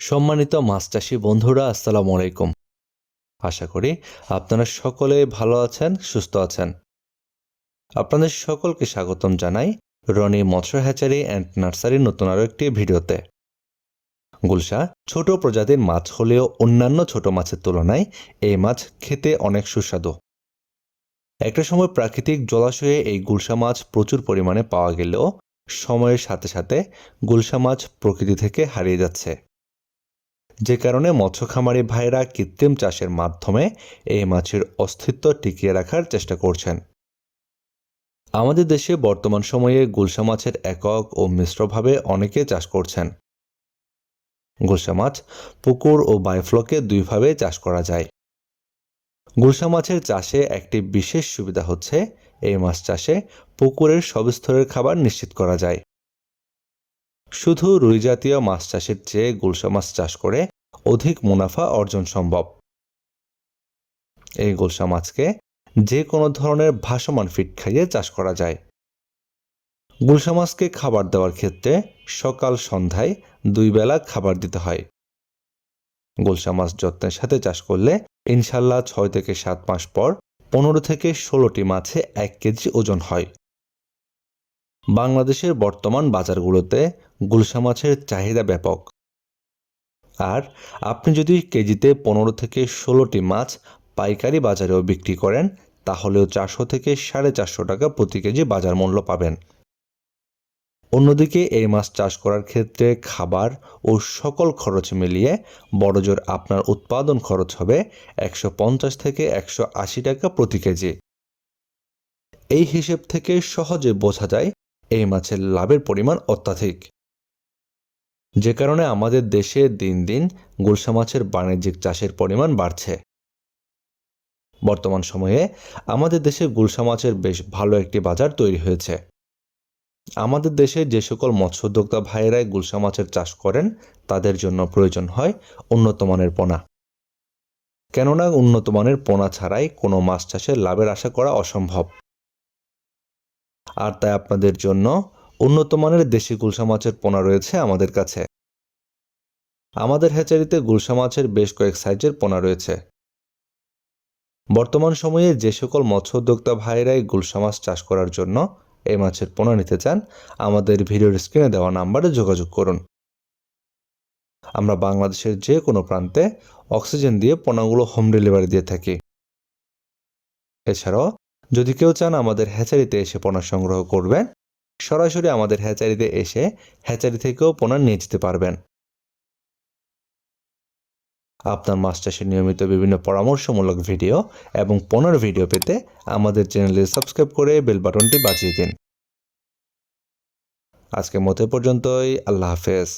সম্মানিত মাছ চাষি বন্ধুরা, আসসালামু আলাইকুম। আশা করি আপনারা সকলে ভালো আছেন, সুস্থ আছেন। আপনাদের সকলকে স্বাগতম জানাই রনি মৎস্য হ্যাচারি অ্যান্ড নার্সারির নতুন আরও একটি ভিডিওতে। গুলশা ছোট প্রজাতির মাছ হলেও অন্যান্য ছোট মাছের তুলনায় এই মাছ খেতে অনেক সুস্বাদু। একটা সময় প্রাকৃতিক জলাশয়ে এই গুলশা মাছ প্রচুর পরিমাণে পাওয়া গেলেও সময়ের সাথে সাথে গুলশা মাছ প্রকৃতি থেকে হারিয়ে যাচ্ছে। যে কারণে মৎস্য খামারি ভাইরা কৃত্রিম চাষের মাধ্যমে এই মাছের অস্তিত্ব টিকিয়ে রাখার চেষ্টা করছেন। আমাদের দেশে বর্তমান সময়ে গুলশা মাছের একক ও মিশ্রভাবে অনেকে চাষ করছেন। গুলশা মাছ পুকুর ও বায়োফ্লকে দুইভাবে চাষ করা যায়। গুলশা মাছের চাষে একটি বিশেষ সুবিধা হচ্ছে, এই মাছ চাষে পুকুরের সব স্তরের খাবার নিশ্চিত করা যায়। শুধু রুই জাতীয় মাছ চাষের চেয়ে গুলশা মাছ চাষ করে অধিক মুনাফা অর্জন সম্ভব। এই গুলশা মাছকে যে কোনো ধরনের ভাসমান ফিট খাইয়ে চাষ করা যায়। গুলশা মাছকে খাবার দেওয়ার ক্ষেত্রে সকাল সন্ধ্যায় দুই বেলা খাবার দিতে হয়। গুলশা মাছ যত্নের সাথে চাষ করলে ইনশাল্লাহ ছয় থেকে সাত মাস পর পনেরো থেকে ষোলোটি মাছে এক কেজি ওজন হয়। বাংলাদেশের বর্তমান বাজারগুলোতে গুলশা মাছের চাহিদা ব্যাপক। আর আপনি যদি কেজিতে পনেরো থেকে ষোলোটি মাছ পাইকারি বাজারেও বিক্রি করেন, তাহলেও চারশো থেকে সাড়ে চারশো টাকা প্রতি কেজি বাজার মূল্য পাবেন। অন্যদিকে এই মাছ চাষ করার ক্ষেত্রে খাবার ও সকল খরচ মিলিয়ে বড়জোর আপনার উৎপাদন খরচ হবে একশো পঞ্চাশ থেকে একশো আশি টাকা প্রতি কেজি। এই হিসেব থেকে সহজে বোঝা যায় এই মাছের লাভের পরিমাণ অত্যাধিক। যে কারণে আমাদের দেশে দিন দিন গুলশা মাছের বাণিজ্যিক চাষের পরিমাণ বাড়ছে। বর্তমান সময়ে আমাদের দেশে গুলশা মাছের বেশ ভালো একটি বাজার তৈরি হয়েছে। আমাদের দেশে যে সকল মৎস্য উদ্যোক্তা ভাইয়েরাই গুলশা মাছের চাষ করেন, তাদের জন্য প্রয়োজন হয় উন্নত মানের পোনা। কেননা উন্নত মানের পোনা ছাড়াই কোনো মাছ চাষে লাভের আশা করা অসম্ভব। আর তাই আপনাদের জন্য উন্নত মানের দেশি গুলশা মাছের পোনা রয়েছে আমাদের কাছে। আমাদের হ্যাচারিতে গুলশা মাছের বেশ কয়েক সাইজের পোনা রয়েছে। বর্তমান সময়ে যে সকল মৎস্য উদ্যোক্তা ভাইরাই গুলশা মাছ চাষ করার জন্য এই মাছের পোনা নিতে চান, আমাদের ভিডিওর স্ক্রিনে দেওয়া নাম্বারে যোগাযোগ করুন। আমরা বাংলাদেশের যে কোনো প্রান্তে অক্সিজেন দিয়ে পোনাগুলো হোম ডেলিভারি দিয়ে থাকি। এছাড়াও যদি কেউ চান আমাদের হ্যাচারিতে এসে পোনা সংগ্রহ করবেন, সরাসরি আমাদের হ্যাচারিতে এসে হ্যাচারি থেকেও পোনা নিয়ে যেতে পারবেন। আপনার চাষের নিয়মিত বিভিন্ন পরামর্শমূলক ভিডিও এবং পোনার ভিডিও পেতে আমাদের চ্যানেলে সাবস্ক্রাইব করে বেল বাটনটি বাজিয়ে দিন। আজকের মতো পর্যন্তই। আল্লাহ হাফেজ।